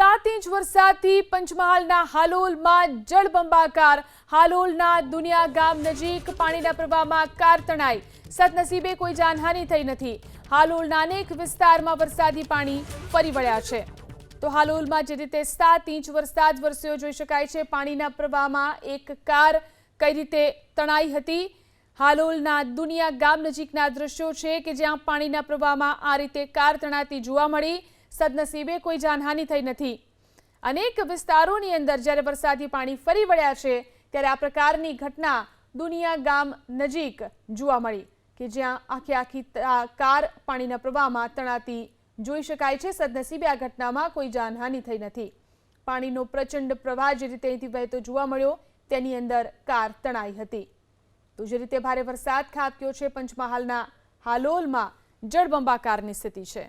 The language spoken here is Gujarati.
સાત ઇંચ વરસાદથી પંચમહાલના હાલોલમાં જળબંબાકાર. હાલોલના દુનિયા ગામ નજીક પાણીના પ્રવાહમાં કાર તણાઈ. સદનસીબે કોઈ જાનહાનિ થઈ નથી. હાલોલના અનેક વિસ્તારમાં વરસાદી પાણી ફરી વળ્યા છે. તો હાલોલમાં જે રીતે સાત ઇંચ વરસાદ વરસ્યો જોઈ શકાય છે, પાણીના પ્રવાહમાં એક કાર કઈ રીતે તણાઈ હતી? હાલોલના દુનિયા ગામ નજીકના દ્રશ્યો છે કે જ્યાં પાણીના પ્રવાહમાં આ રીતે કાર તણાતી જોવા મળી. સદનસીબે કોઈ જાનહાનિ થઈ નથી. અનેક વિસ્તારોની અંદર જ્યારે વરસાદી પાણી ફરી વળ્યા છે, ત્યારે આ પ્રકારની ઘટના દુનિયા ગામ નજીક જોવા મળી કે જ્યાં આખી આખી કાર પાણીના પ્રવાહમાં તણાતી જોઈ શકાય છે. સદનસીબે આ ઘટનામાં કોઈ જાનહાનિ થઈ નથી. પાણીનો પ્રચંડ પ્રવાહ જે રીતે અહીંથી વહેતો જોવા મળ્યો, તેની અંદર કાર તણાઈ હતી. તો જે રીતે ભારે વરસાદ ખાબક્યો છે પંચમહાલના હાલોલમાં, જળબંબાકારની સ્થિતિ છે.